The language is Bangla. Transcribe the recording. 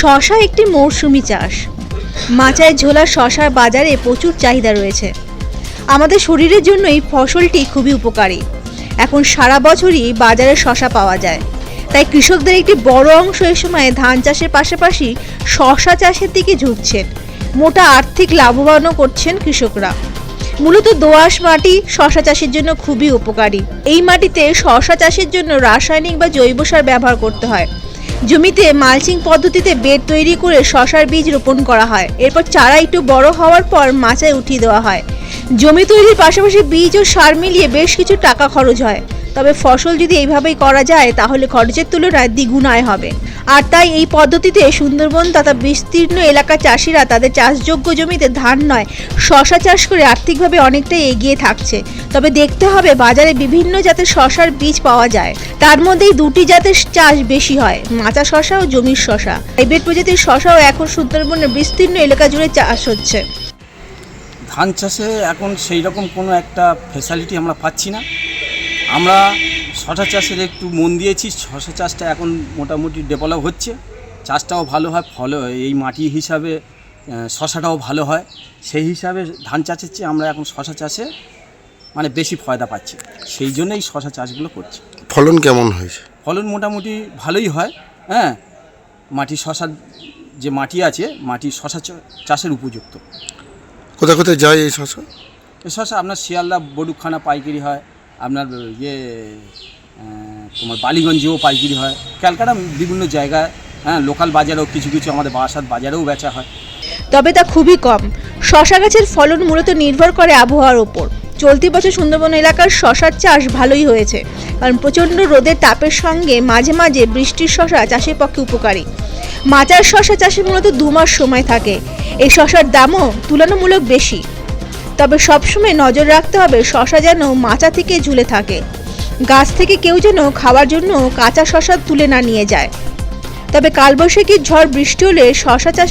শশা একটি মৌসুমি চাষ। মাচায় ঝোলা শশার বাজারে প্রচুর চাহিদা রয়েছে। আমাদের শরীরের জন্য এই ফসলটি খুবই উপকারী। এখন সারা বছরই বাজারে শশা পাওয়া যায়। তাই কৃষকদের একটি বড় অংশ এই সময় ধান চাষের পাশাপাশি শশা চাষের দিকে ঝুঁকছেন। মোটা আর্থিক লাভবানও করছেন কৃষকরা। মূলত দোআঁশ মাটি শশা চাষের জন্য খুবই উপকারী। এই মাটিতে শশা চাষের জন্য রাসায়নিক বা জৈব সার ব্যবহার করতে হয়। জমিতে মালচিং পদ্ধতিতে বেড তৈরি করে শশার বীজ রোপণ করা হয়। এরপর চারা একটু বড় হওয়ার পর মাচায় উঠিয়ে দেওয়া হয়। জমি তৈরির পাশাপাশি বীজ ও সার মিলিয়ে বেশ কিছু টাকা খরচ হয়। তবে ফসল যদি এইভাবেই করা যায়, তাহলে খরচের তুলনায় দ্বিগুণ আয় হবে। আর তাই এই পদ্ধতিতে সুন্দরবন তথা বিস্তীর্ণ এলাকার চাষিরা তাদের চাষযোগ্য জমিতে ধান নয়, শশা চাষ করে আর্থিকভাবে অনেকটাই এগিয়ে থাকছে। তবে দেখতে হবে বাজারে বিভিন্ন জাতের শশার বীজ পাওয়া যায়। তার মধ্যেই দুটি জাতের চাষ বেশি হয়, মাচা শশা ও জমির শশা। হাইব্রিড প্রজাতির শশাও এখন সুন্দরবনের বিস্তীর্ণ এলাকা জুড়ে চাষ হচ্ছে। ধান চাষে এখন সেই রকম কোনো একটা ফেসিলিটি আমরা পাচ্ছি না। আমরা শশা চাষের একটু মন দিয়েছি শশা চাষটা এখন মোটামুটি ডেভেলপ হচ্ছে। চাষটাও ভালো হয় ফল এই মাটি হিসাবে শশাটাও ভালো হয়। সেই হিসাবে ধান চাষের চেয়ে আমরা এখন শশা চাষে মানে বেশি ফয়দা পাচ্ছি। সেই জন্যই শশা চাষগুলো করছি। ফলন কেমন হয়েছে? ফলন মোটামুটি ভালোই হয় হ্যাঁ। মাটি শশার যে মাটি আছে মাটি শশা চাষের উপযুক্ত। কোথায় কোথায় যায় এই শশা? এই শশা আপনার শিয়ালদা বডুকখানা পাইকারি হয় আপনার ইয়ে তোমার বালিগঞ্জেও পাইকারি হয়। ক্যালকাটা বিভিন্ন জায়গায় হ্যাঁ লোকাল বাজারেও কিছু কিছু আমাদের বারাসাত বাজারেও বেচা হয়। তবে তা খুবই কম। শশা গাছের ফলন মূলত নির্ভর করে আবহাওয়ার ওপর চলতি বছর সুন্দরবন এলাকার শশার চাষ ভালোই হয়েছে, কারণ প্রচণ্ড রোদের তাপের সঙ্গে মাঝে মাঝে বৃষ্টির শশা চাষের পক্ষে উপকারী। মাচার শশা চাষে মূলত দু মাস সময় থাকে। এই শশার দামও তুলনামূলক বেশি। তবে সবসময় নজর রাখতে হবে শশা যেন মাচা থেকে ঝুলে থাকে। গাছ থেকে কেউ যেন খাওয়ার জন্য কাঁচা শশা তুলে না নিয়ে যায়। তবে কালবৈশাখীর ঝড় বৃষ্টি হলে শশা চাষ